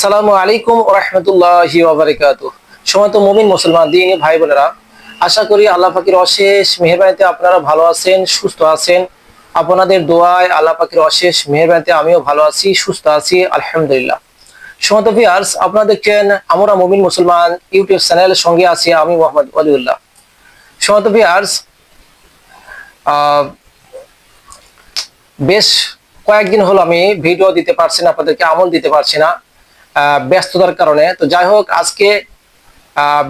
আসসালামু আলাইকুম রহমতুল্লাহি ওবরাকাতু সময় মুমিন মুসলমান, দিনী ভাই বোনেরা, আশা করি আল্লাহ পাখির অশেষ মেহরবানিতে আপনারা ভালো আছেন, সুস্থ আছেন। আপনাদের দোয়ায় আল্লাহ পাখির অশেষ মেহরবানিতে আমিও ভালো আছি, সুস্থ আছি, আলহামদুলিল্লাহ। সমত ভিয়ার্স আপনারা দেখছেন আমরা মুমিন মুসলমান ইউটিউব চ্যানেলের সঙ্গে আছি আমি মোহাম্মদ অলিউল্লাহ সমত ভিয়ার্স আহ, বেশ কয়েকদিন হলো আমি ভিডিও দিতে পারছি না, আপনাদেরকে আমল দিতে পারছি না। ব্যস্ততার কারণে। তো যাই হোক, আজকে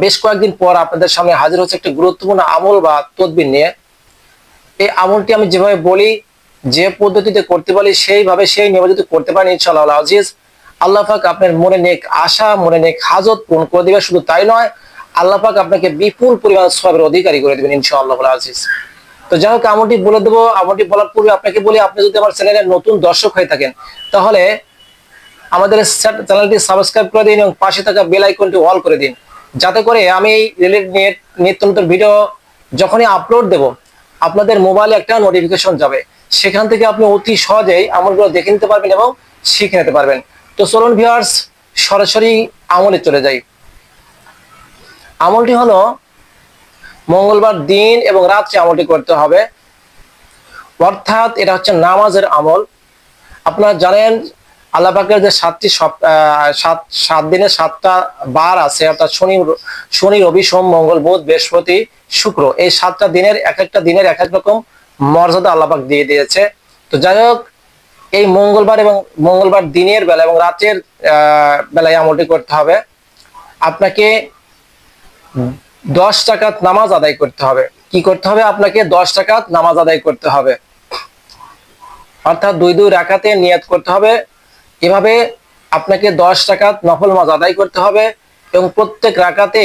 বেশ কয়েকদিন পর আপনাদের সামনে হাজির হচ্ছে একটি গুরুত্বপূর্ণ আমল বা তদবির নিয়ে। এই আমলটি আমি যেভাবে বলি, যে পদ্ধতিতে করতে বলি সেইভাবে সেই নিয়মে যদি করতে পারেন, ইনশাআল্লাহ আল আজিজ আল্লাহ পাক আপনার মনে নেক আশা, মনে নেক হাজত পূরণ করে দিবে শুধু তাই নয়, আল্লাহ পাক আপনাকে বিপুল পরিমাণ সবের অধিকারী করে দেবেন, ইনশাআল্লাহ আজিজ তো যাই হোক, আমলটি বলে দেবো। আমলটি বলার পূর্বে আপনাকে বলি, আপনি যদি আমার চ্যানেলের নতুন দর্শক হয়ে থাকেন, তাহলে আমাদের চ্যান- চ্যানেলটি সাবস্ক্রাইব করে দিন এবং পাশে থাকা বেল আইকনটি অল করে দিন। যাতে করে আমি রিলেটেড নিত্য নতুন ভিডিও যখনই আপলোড দেব, আপনাদের মোবাইলে একটা নোটিফিকেশন যাবে। সেখান থেকে আপনি অতি সহজেই আমলগুলো দেখে নিতে পারবেন এবং শিখে নিতে পারবেন। তো চলুন ভিউয়ার্স সরাসরি আমলে চলে যাই। আমলটি হলো, মঙ্গলবার দিন এবং রাত্রে আমলটি করতে হবে। অর্থাৎ এটা হচ্ছে নামাজের আমল। আপনারা জানেন আল্লাহ পাকের যে সাতটি সাত সাত দিনে সাতটা বার আছে, অর্থাৎ শনি শনি, রবি, সোম, মঙ্গল, বুধ, বৃহস্পতি, শুক্র, এই সাতটা দিনের এক একটা দিনের এক এক রকম মর্যাদা আল্লাহ পাক দিয়ে দিয়েছে। তো যাই হোক, এই মঙ্গলবার এবং মঙ্গলবার দিনের বেলা এবং রাতের বেলায় আমলটি করতে হবে। আপনাকে দশ টাকাত নামাজ আদায় করতে হবে। কি করতে হবে আপনাকে? দশ টাকাত নামাজ আদায় করতে হবে। অর্থাৎ দুই দুই রাকাতে নিয়াত করতে হবে। এভাবে আপনাকে দশ টাকাত নফল নামাজ আদায় করতে হবে এবং প্রত্যেক রাকাতে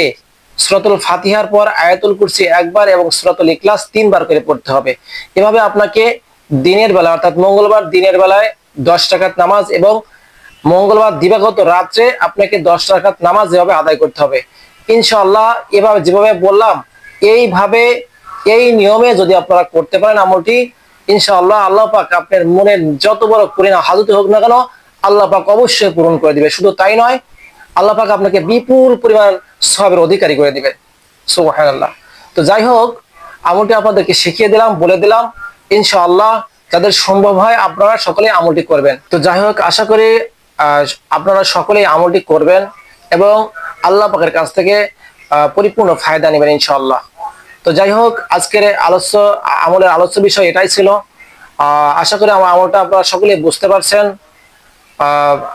সুরাতুল ফাতিহার পর আয়াতুল কুরসি একবার এবং সুরাতুল ইখলাস তিনবার করে পড়তে হবে। এভাবে আপনাকে দিনের বেলা, অর্থাৎ মঙ্গলবার দিনের বেলায় দশ টাকাত নামাজ এবং মঙ্গলবার দিবাগত রাত্রে আপনাকে দশ টাকাত নামাজ এভাবে আদায় করতে হবে। ইনশাল্লাহ এভাবে যেভাবে বললাম, এইভাবে, এই নিয়মে যদি আপনারা করতে পারেন আমলটি, ইনশাআল্লাহ আল্লাহ পাক আপনার মনের যত বড় পরিণাম হাজতে হোক না কেন আল্লাহ পাক অবশ্যই পূরণ করে দিবে। শুধু তাই নয়, আল্লাহ পাক আপনাকে বিপুল পরিমাণ সবের অধিকারী করে দিবে। সুবহানাল্লাহ। তো যাই হোক, আমলটি আপনাদেরকে শিখিয়ে দিলাম, বলে দিলাম। ইনশাআল্লাহ, যাদের সম্ভব হয় আপনারা সকলে আমলটি করবেন। তো যাই হোক, আশা করি আপনারা সকলেই আমলটি করবেন এবং আল্লাহ পাকের কাছ থেকে পরিপূর্ণ ফায়দা নেবেন ইনশাআল্লাহ। তো যাই হোক, আজকের আলোচ্য, আমলের আলোচ্য বিষয় এটাই ছিল। আশা করি আমার আমলটা আপনারা সকলে বুঝতে পারছেন।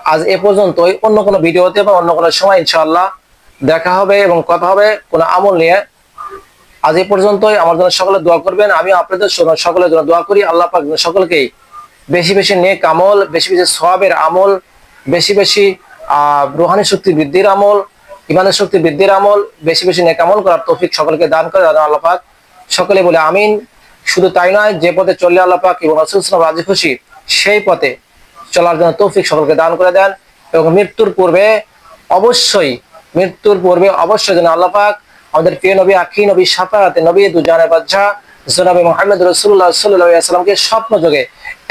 আজ এ পর্যন্তই। অন্য কোনো ভিডিওতে বা অন্য কোনো সময় ইনশাআল্লাহ দেখা হবে এবং কথা হবে কোনো আমল নিয়ে। আজ এ পর্যন্তই। আমার জন্য সকলে দোয়া করবেন। আমি আপনাদের সকলের জন্য দোয়া করি। আল্লাহ পাক সকলকেই বেশি বেশি নেক আমল, বেশি বেশি সওয়াবের আমল, বেশি বেশি, আহ, রুহানি শক্তি বৃদ্ধির আমল ইমানের শক্তি বৃদ্ধির আমল, বেশি বেশি নেক আমল করার তৌফিক সকলকে দান করে দাদা আল্লাহ পাক। সকলে বলে আমিন। শুধু তাই নয়, যে পথে চললে আল্লাহ পাক এবং রাজি খুশি, সেই পথে চলার জন্য তৌফিক সকলকে দান করে দেন এবং মৃত্যুর পূর্বে অবশ্যই, মৃত্যুর পূর্বে অবশ্যই যেন আল্লাপাক আমাদের প্রিয় নবী আখি, নবী সাফাতে নবী দুজানের বাদশাহ, জনাবে মোহাম্মদ রসুল্লাহ সাল্লাহ সাল্লামকে স্বপ্ন যোগে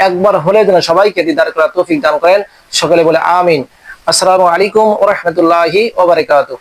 একবার হলে যেন সবাইকে দিদার করা তৌফিক দান করেন। সকলে বলে আমিন। আসসালামু আলাইকুম ও রহমতুল্লাহি ওবরাকাতুহ